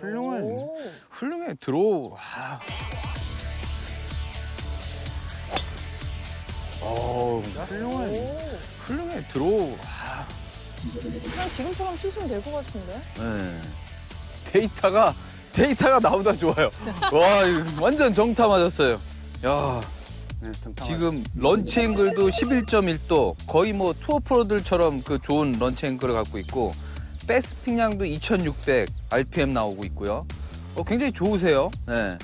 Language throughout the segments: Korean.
오. 훌륭해. 들어오. 와. 어우, 훌륭하네. 오. 훌륭해. 들어오. 와. 그냥 지금처럼 치시면 될 것 같은데? 네. 데이터가 데이터가 나보다 좋아요. 와, 이거 완전 정타 맞았어요. 야, 네, 지금 런치 앵글도 11.1도 거의 뭐 투어 프로들처럼 그 좋은 런치 앵글을 갖고 있고 백스핀량도 2,600 RPM 나오고 있고요. 어, 굉장히 좋으세요. 네.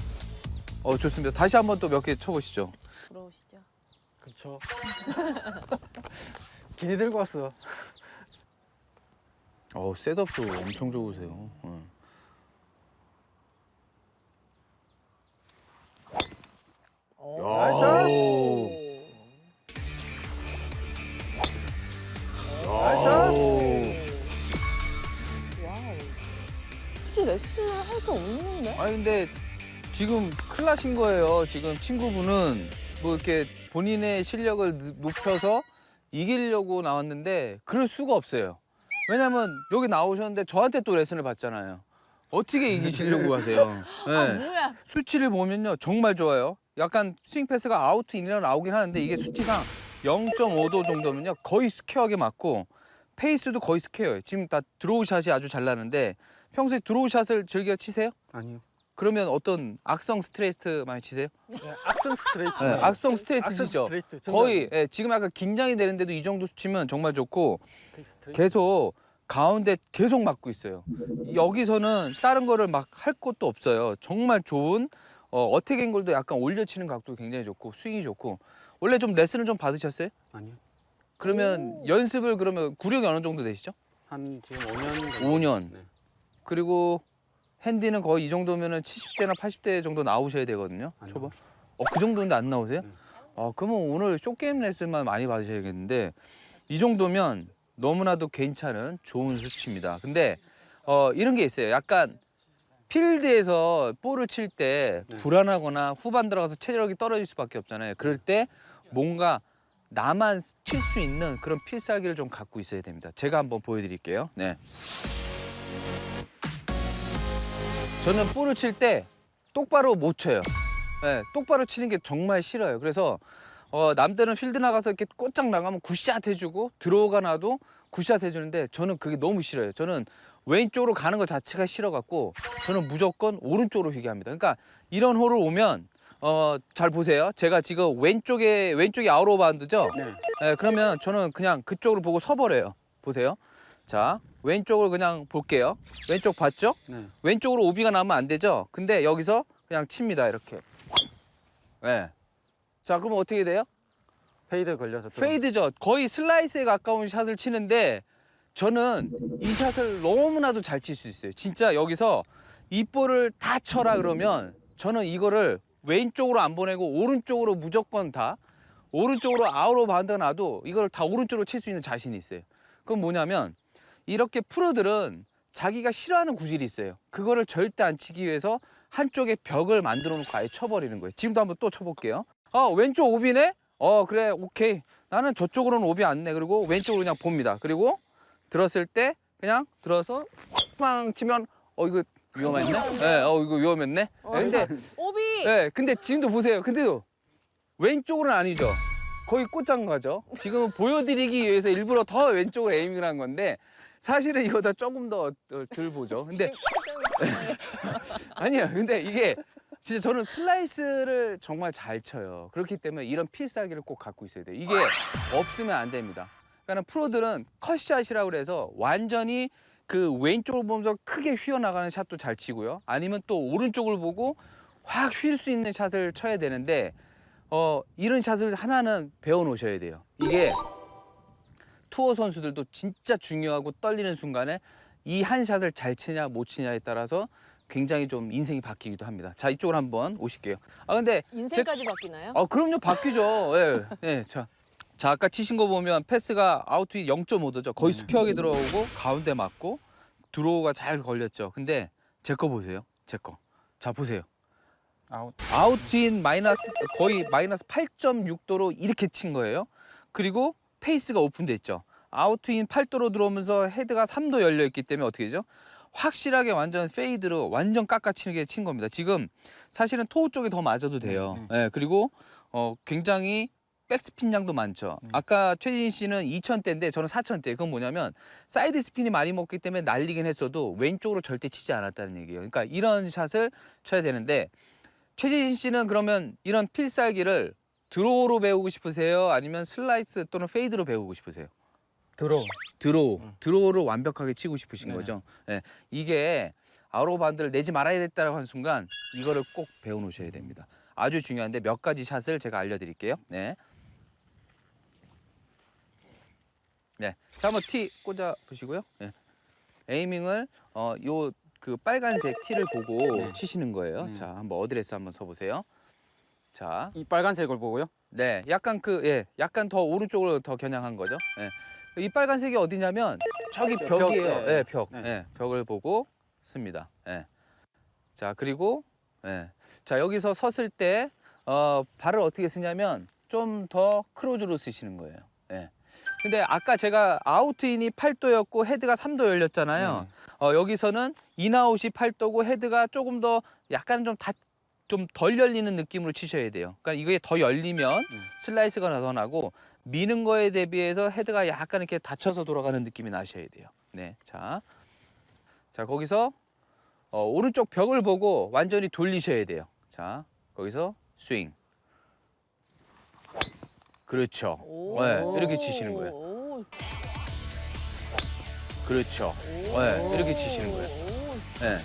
어, 좋습니다. 다시 한번 또 몇 개 쳐보시죠. 부러우시죠? 그쵸. 기대 들고 왔어. 어, 셋업도 엄청 좋으세요. 응. 근데 지금 큰일 나신 거예요. 지금 친구분은 뭐 이렇게 본인의 실력을 느- 높여서 이기려고 나왔는데 그럴 수가 없어요. 왜냐면 여기 나오셨는데 저한테 또 레슨을 받잖아요. 어떻게 이기시려고 하세요? 네. 아, 뭐야? 수치를 보면요 정말 좋아요. 약간 스윙 패스가 아웃 인이라 나오긴 하는데 이게 수치상 0.5도 정도면요 거의 스퀘어하게 맞고 페이스도 거의 스퀘어예요. 지금 다 드로우 샷이 아주 잘 나는데 평소에 드로우 샷을 즐겨 치세요? 아니요. 그러면 어떤 악성 스트레이트 많이 치세요? 네, 악성 스트레이트. 네, 악성 스트레이트 악성 치죠. 스트레이트. 거의 예, 지금 약간 긴장이 되는데도 이 정도 수치면 정말 좋고 스트레이트. 계속 가운데 계속 맞고 있어요. 여기서는 다른 거를 막 할 것도 없어요. 정말 좋은 어, 어택 앵글도 약간 올려 치는 각도 굉장히 좋고 스윙이 좋고 원래 좀 레슨을 좀 받으셨어요? 아니요. 그러면 오. 연습을 그러면 구력이 어느 정도 되시죠? 한 지금 5년. 정도. 5년. 네. 그리고 핸디는 거의 이 정도면은 70대나 80대 정도 나오셔야 되거든요. 안 초반. 어, 그 정도인데 안 나오세요? 네. 아, 그러면 오늘 쇼게임 레슨만 많이 받으셔야겠는데 이 정도면 너무나도 괜찮은 좋은 수치입니다. 근데 어, 이런 게 있어요. 약간 필드에서 볼을 칠 때 네. 불안하거나 후반 들어가서 체력이 떨어질 수밖에 없잖아요. 그럴 때 뭔가 나만 칠 수 있는 그런 필살기를 좀 갖고 있어야 됩니다. 제가 한번 보여드릴게요. 네. 저는 볼을 칠 때 똑바로 못 쳐요. 네, 똑바로 치는 게 정말 싫어요. 그래서 어, 남들은 필드 나가서 이렇게 꼬짝 나가면 굿샷 해주고 들어오가 나도 굿샷 해주는데 저는 그게 너무 싫어요. 저는 왼쪽으로 가는 것 자체가 싫어갖고 저는 무조건 오른쪽으로 휘게 합니다. 그러니까 이런 홀을 오면 어, 잘 보세요. 제가 지금 왼쪽에 왼쪽이 아웃 오브 바운드죠. 네. 네, 그러면 저는 그냥 그쪽으로 보고 서버려요. 보세요. 자, 왼쪽을 그냥 볼게요. 왼쪽 봤죠? 네. 왼쪽으로 오비가 나면 안 되죠? 근데 여기서 그냥 칩니다. 이렇게. 네. 자, 그럼 어떻게 돼요? 페이드 걸려서 또. 페이드죠. 거의 슬라이스에 가까운 샷을 치는데 저는 이 샷을 너무나도 잘 칠 수 있어요. 진짜 여기서 이 볼을 다 쳐라 그러면 저는 이거를 왼쪽으로 안 보내고 오른쪽으로 무조건 다 오른쪽으로 아웃로 바운드가 나도 이걸 다 오른쪽으로 칠 수 있는 자신이 있어요. 그건 뭐냐면 이렇게 프로들은 자기가 싫어하는 구질이 있어요. 그거를 절대 안 치기 위해서 한쪽에 벽을 만들어 놓고 아예 쳐버리는 거예요. 지금도 한번 또 쳐볼게요. 어 왼쪽 오비네? 어 그래 오케이. 나는 저쪽으로는 오비 안 내. 그리고 왼쪽으로 그냥 봅니다. 그리고 들었을 때 그냥 들어서 빵 치면 어 이거 위험했네. 네, 어 이거 위험했네. 어, 네, 근데 오비! 네, 근데 지금도 보세요. 근데도 왼쪽으로는 아니죠. 거의 꽃장 가죠. 지금은 보여드리기 위해서 일부러 더 왼쪽으로 에이밍을 한 건데 사실은 이거다 조금 더 덜 보죠. 근데 아니요. 근데 이게 진짜 저는 슬라이스를 정말 잘 쳐요. 그렇기 때문에 이런 필살기를 꼭 갖고 있어야 돼 요. 이게 없으면 안 됩니다. 그러니까 프로들은 컷샷이라고 그래서 완전히 그 왼쪽을 보면서 크게 휘어나가는 샷도 잘 치고요. 아니면 또 오른쪽을 보고 확 휠 수 있는 샷을 쳐야 되는데 어 이런 샷을 하나는 배워 놓으셔야 돼요. 이게 투어 선수들도 진짜 중요하고 떨리는 순간에 이 한 샷을 잘 치냐 못 치냐에 따라서 굉장히 좀 인생이 바뀌기도 합니다. 자 이쪽으로 한번 오실게요. 아 근데 인생까지 바뀌나요? 아 그럼요 바뀌죠. 예. 예. 자. 자 아까 치신 거 보면 패스가 아웃이 0.5도죠. 거의 스퀘어하게 들어오고 가운데 맞고 드로우가 잘 걸렸죠. 근데 제 거 보세요. 제 거. 자 보세요. 아웃. 아웃인 마이너스 거의 마이너스 8.6도로 이렇게 친 거예요. 그리고 페이스가 오픈돼 있죠. 아웃인 8도로 들어오면서 헤드가 3도 열려 있기 때문에 어떻게 되죠? 확실하게 완전 페이드로 완전 깎아치게 친 겁니다. 지금 사실은 토우 쪽에 더 맞아도 돼요. 음, 예, 그리고 어, 굉장히 백스핀 양도 많죠. 음. 아까 최진 씨는 2000대인데 저는 4000대. 그건 뭐냐면 사이드 스핀이 많이 먹기 때문에 날리긴 했어도 왼쪽으로 절대 치지 않았다는 얘기예요. 그러니까 이런 샷을 쳐야 되는데 최진 씨는 그러면 이런 필살기를 드로우로 배우고 싶으세요? 아니면 슬라이스 또는 페이드로 배우고 싶으세요? 들어. 드로우, 음. 드로우를 완벽하게 치고 싶으신 네네. 거죠. 예, 이게 아우로 반드를 내지 말아야 겠다라고 하는 순간 이거를 꼭 배워놓으셔야 됩니다. 아주 중요한데 몇 가지 샷을 제가 알려드릴게요. 네. 네. 자, 한번 티 꽂아 보시고요. 네. 에이밍을 어, 요 그 빨간색 티를 보고 네. 치시는 거예요. 네. 자, 한번 어드레스 한번 서보세요. 자, 이 빨간색을 보고요. 네, 약간 그, 예, 약간 더 오른쪽으로 더 겨냥한 거죠. 예. 이 빨간색이 어디냐면 저기 벽, 벽이에요. 네. 예, 벽. 네. 예, 벽을 보고 씁니다. 예. 자, 그리고 예. 자, 여기서 섰을 때 어, 발을 어떻게 쓰냐면 좀 더 크로즈로 쓰시는 거예요. 예. 근데 아까 제가 아웃인이 8도였고 헤드가 3도 열렸잖아요. 네. 어, 여기서는 인아웃이 8도고 헤드가 조금 더 약간 좀다 좀 덜 열리는 느낌으로 치셔야 돼요. 그러니까 이게 더 열리면 음. 슬라이스가 더 나고 미는 거에 대비해서 헤드가 약간 이렇게 닫혀서 돌아가는 느낌이 나셔야 돼요. 네, 자, 자 거기서 어, 오른쪽 벽을 보고 완전히 돌리셔야 돼요. 자, 거기서 스윙. 그렇죠. 오. 네, 이렇게 치시는 거예요. 오. 그렇죠. 오. 네, 이렇게 치시는 거예요. 오. 네.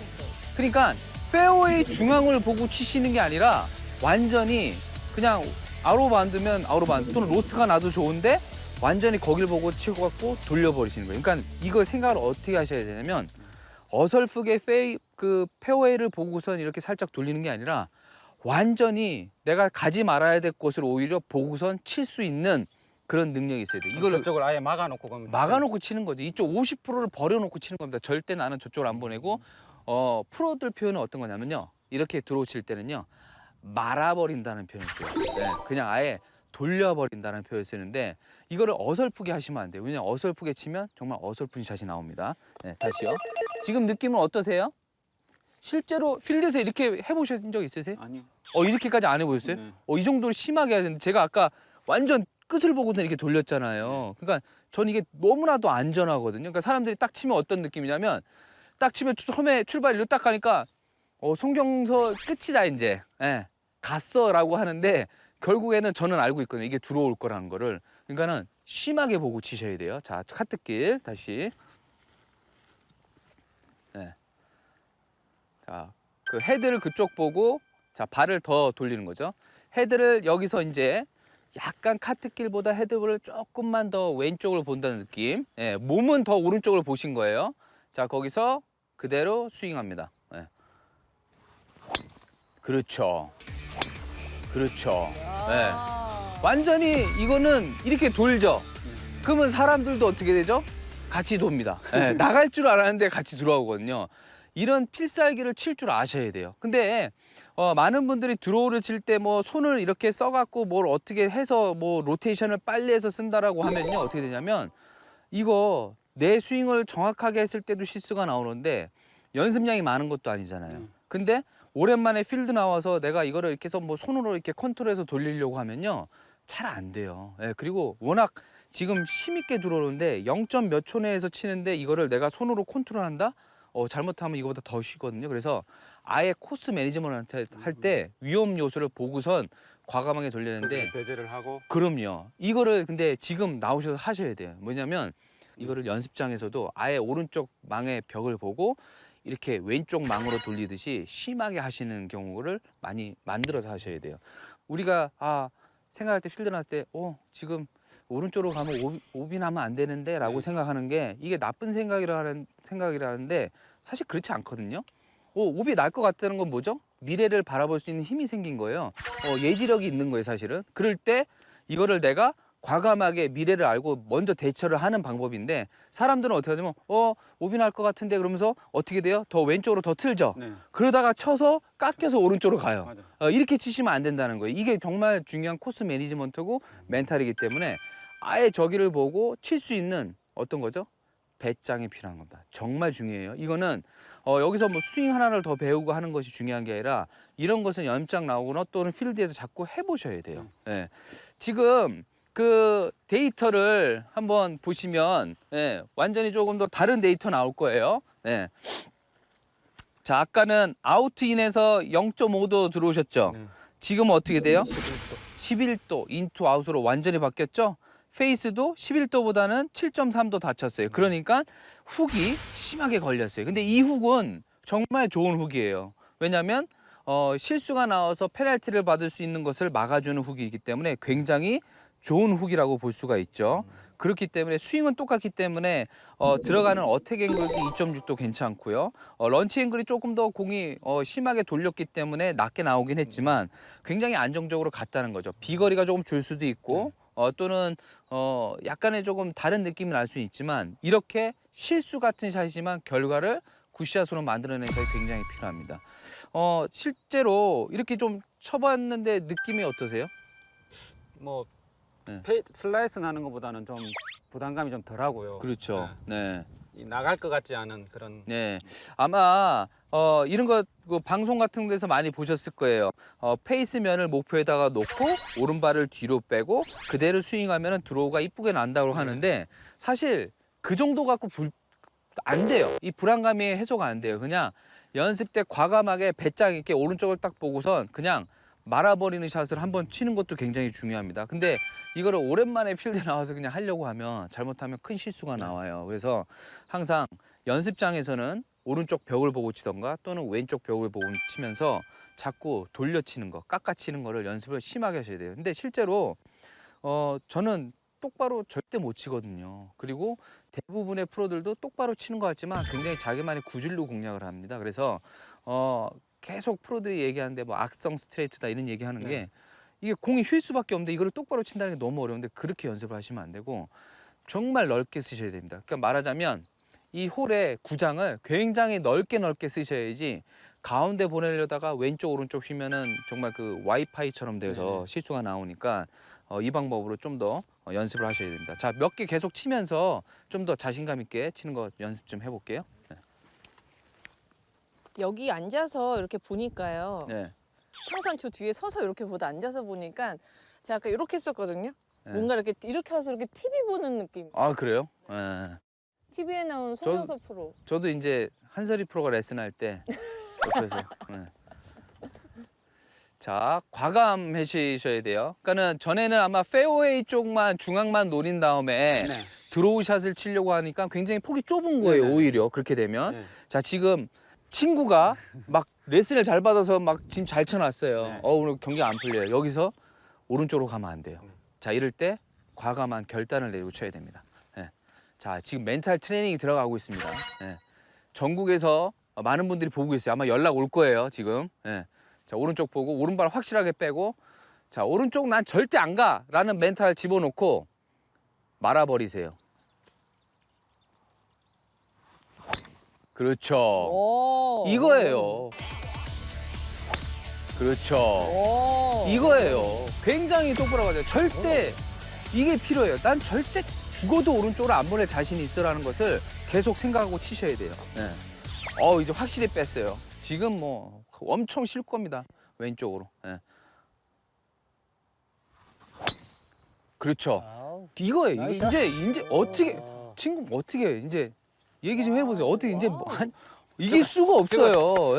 그러니까 페어웨이 중앙을 보고 치시는 게 아니라 완전히 그냥 아로 만들면 아로 만 또는 로스가 나도 좋은데 완전히 거길 보고 치고 갖고 돌려버리시는 거예요. 그러니까 이걸 생각을 어떻게 하셔야 되냐면 어설프게 페이 그 페어웨이를 보고선 이렇게 살짝 돌리는 게 아니라 완전히 내가 가지 말아야 될 곳을 오히려 보고선 칠 수 있는 그런 능력이 있어야 돼. 이걸 저쪽을 아예 막아놓고 그럼 막아놓고 치는 거죠. 이쪽 50%를 버려놓고 치는 겁니다. 절대 나는 저쪽을 안 보내고 어 프로들 표현은 어떤 거냐면요. 이렇게 들어오 칠 때는요. 말아버린다는 표현을 써요. 네, 그냥 아예 돌려버린다는 표현을 쓰는데 이거를 어설프게 하시면 안 돼요. 왜냐면 어설프게 치면 정말 어설픈 샷이 나옵니다. 네, 다시요. 지금 느낌은 어떠세요? 실제로 필드에서 이렇게 해보신 적 있으세요? 아니요. 어 이렇게까지 안 해보셨어요? 네. 어, 이 정도로 심하게 해야 되는데 제가 아까 완전 끝을 보고서 이렇게 돌렸잖아요. 그러니까 전 이게 너무나도 안전하거든요. 그러니까 사람들이 딱 치면 어떤 느낌이냐면 딱 치면 처음에 출발일로 딱 가니까 어, 송경서 끝이다 이제. 예. 갔어라고 하는데 결국에는 저는 알고 있거든요. 이게 들어올 거라는 거를. 그러니까는 심하게 보고 치셔야 돼요. 자, 카트길 다시. 네. 자, 그 헤드를 그쪽 보고 자, 발을 더 돌리는 거죠. 헤드를 여기서 이제 약간 카트길보다 헤드를 조금만 더 왼쪽으로 본다는 느낌. 예, 몸은 더 오른쪽으로 보신 거예요. 자, 거기서 그대로 스윙합니다. 예. 그렇죠. 그렇죠. 예. 아. 완전히 이거는 이렇게 돌죠. 그러면 사람들도 어떻게 되죠? 같이 돕니다. 예, 나갈 줄 알았는데 같이 들어오거든요. 이런 필살기를 칠 줄 아셔야 돼요. 근데 어, 많은 분들이 드로우를 칠 때 뭐 손을 이렇게 써갖고 뭘 어떻게 해서 뭐 로테이션을 빨리 해서 쓴다라고 하면요 어떻게 되냐면 이거 내 스윙을 정확하게 했을 때도 실수가 나오는데 연습량이 많은 것도 아니잖아요. 음. 근데 오랜만에 필드 나와서 내가 이거를 이렇게 해서 뭐 손으로 이렇게 컨트롤해서 돌리려고 하면요 잘 안 돼요. 예, 그리고 워낙 지금 힘있게 들어오는데 0. 몇초 내에서 치는데 이거를 내가 손으로 컨트롤한다? 어, 잘못하면 이거보다 더 쉬거든요. 그래서 아예 코스 매니지먼트 할 때 위험 요소를 보고선 과감하게 돌리는데 배제를 하고 그럼요. 이거를 근데 지금 나오셔서 하셔야 돼요. 뭐냐면 이거를 연습장에서도 아예 오른쪽 망의 벽을 보고 이렇게 왼쪽 망으로 돌리듯이 심하게 하시는 경우를 많이 만들어서 하셔야 돼요. 우리가 아 생각할 때 필드 나왔을 때, 어 지금 오른쪽으로 가면 오, 오빈하면 안 되는데 라고 네. 생각하는 게 이게 나쁜 생각이라 하는 생각이라는데 사실 그렇지 않거든요. 오, 오비 날 것 같다는 건 뭐죠? 미래를 바라볼 수 있는 힘이 생긴 거예요. 어, 예지력이 있는 거예요, 사실은. 그럴 때 이거를 내가 과감하게 미래를 알고 먼저 대처를 하는 방법인데 사람들은 어떻게 하냐면 어 오비 날 것 같은데 그러면서 어떻게 돼요? 더 왼쪽으로 더 틀죠. 네. 그러다가 쳐서 깎여서 오른쪽으로 가요. 맞아. 어, 이렇게 치시면 안 된다는 거예요. 이게 정말 중요한 코스 매니지먼트고 멘탈이기 때문에 아예 저기를 보고 칠 수 있는 어떤 거죠? 배짱이 필요한 겁니다. 정말 중요해요. 이거는 어, 여기서 뭐 스윙 하나를 더 배우고 하는 것이 중요한 게 아니라 이런 것은 연장 나오거나 또는 필드에서 자꾸 해보셔야 돼요. 예. 지금 그 데이터를 한번 보시면 예, 완전히 조금 더 다른 데이터 나올 거예요. 예. 자 아까는 아웃인에서 0.5도 들어오셨죠. 네. 지금 어떻게 돼요? 11도. 11도 인투 아웃으로 완전히 바뀌었죠. 페이스도 11도보다는 7.3도 다쳤어요. 그러니까 훅이 심하게 걸렸어요. 근데 이 훅은 정말 좋은 훅이에요. 왜냐하면 어, 실수가 나와서 페널티를 받을 수 있는 것을 막아주는 훅이기 때문에 굉장히 좋은 훅이라고 볼 수가 있죠. 그렇기 때문에 스윙은 똑같기 때문에 어, 들어가는 어택 앵글이 2.6도 괜찮고요. 어, 런치 앵글이 조금 더 공이 어, 심하게 돌렸기 때문에 낮게 나오긴 했지만 굉장히 안정적으로 갔다는 거죠. 비거리가 조금 줄 수도 있고 어, 또는 어, 약간의 조금 다른 느낌이 날 수 있지만 이렇게 실수 같은 샷이지만 결과를 굿샷으로 만들어내는 것이 굉장히 필요합니다. 어, 실제로 이렇게 좀 쳐봤는데 느낌이 어떠세요? 뭐 네. 페, 슬라이스 나는 것보다는 좀 부담감이 좀 덜하고요. 그렇죠. 네. 이 나갈 것 같지 않은 그런 네, 아마 어, 이런 거 그 방송 같은 데서 많이 보셨을 거예요. 어, 페이스면을 목표에다가 놓고 오른발을 뒤로 빼고 그대로 스윙하면 드로우가 이쁘게 난다고 하는데 사실 그 정도 갖고 불, 안 돼요. 이 불안감이 해소가 안 돼요. 그냥 연습 때 과감하게 배짱 있게 오른쪽을 딱 보고선 그냥 말아버리는 샷을 한번 치는 것도 굉장히 중요합니다. 근데 이거를 오랜만에 필드에 나와서 그냥 하려고 하면 잘못하면 큰 실수가 나와요. 그래서 항상 연습장에서는 오른쪽 벽을 보고 치던가 또는 왼쪽 벽을 보고 치면서 자꾸 돌려치는 거, 깎아치는 거를 연습을 심하게 하셔야 돼요. 근데 실제로 어 저는 똑바로 절대 못 치거든요. 그리고 대부분의 프로들도 똑바로 치는 것 같지만 굉장히 자기만의 구질로 공략을 합니다. 그래서 어 계속 프로들이 얘기하는데 뭐 악성 스트레이트다 이런 얘기하는 게 네. 이게 공이 휠 수밖에 없는데 이거를 똑바로 친다는 게 너무 어려운데 그렇게 연습을 하시면 안 되고 정말 넓게 쓰셔야 됩니다. 그러니까 말하자면 이 홀의 구장을 굉장히 넓게 넓게 쓰셔야지 가운데 보내려다가 왼쪽 오른쪽 휘면은 정말 그 와이파이처럼 돼서 실수가 나오니까 어, 이 방법으로 좀 더 연습을 하셔야 됩니다. 자, 몇 개 계속 치면서 좀 더 자신감 있게 치는 거 연습 좀 해볼게요. 네. 여기 앉아서 이렇게 보니까요. 네. 항상 저 뒤에 서서 이렇게 보다 앉아서 보니까 제가 아까 이렇게 했었거든요. 네. 뭔가 이렇게 이렇게 해서 이렇게 TV 보는 느낌. 아 그래요? 네. TV에 나온 저- 송영서 프로. 저도 이제 한설이 프로가 레슨할 때 옆에서. 네. 자, 과감해지셔야 돼요. 그러니까는 전에는 아마 페어웨이 쪽만 중앙만 노린 다음에 네. 드로우 샷을 치려고 하니까 굉장히 폭이 좁은 거예요. 네네. 오히려 그렇게 되면. 네. 자, 지금 친구가 막 레슨을 잘 받아서 막 지금 잘 쳐놨어요. 네. 어 오늘 경기 안 풀려요. 여기서 오른쪽으로 가면 안 돼요. 네. 자, 이럴 때 과감한 결단을 내리고 쳐야 됩니다. 예. 자, 지금 멘탈 트레이닝이 들어가고 있습니다. 예. 전국에서 많은 분들이 보고 있어요. 아마 연락 올 거예요, 지금. 예. 자, 오른쪽 보고 오른발 확실하게 빼고 자, 오른쪽 난 절대 안 가라는 멘탈 집어넣고 말아버리세요. 그렇죠. 오. 이거예요. 그렇죠. 오. 이거예요. 굉장히 똑바로 가죠. 절대 이게 필요해요. 난 절대 죽어도 오른쪽으로 안 보낼 자신이 있어라는 것을 계속 생각하고 치셔야 돼요. 네. 어 이제 확실히 뺐어요. 지금 뭐 엄청 실 겁니다. 왼쪽으로. 네. 그렇죠. 아우, 이거예요. 나이스. 이제 이제 어떻게 아. 친구 어떻게 해? 이제 얘기 좀 해보세요. 어떻게 이제 뭐. 한, 이길 수가 없어요.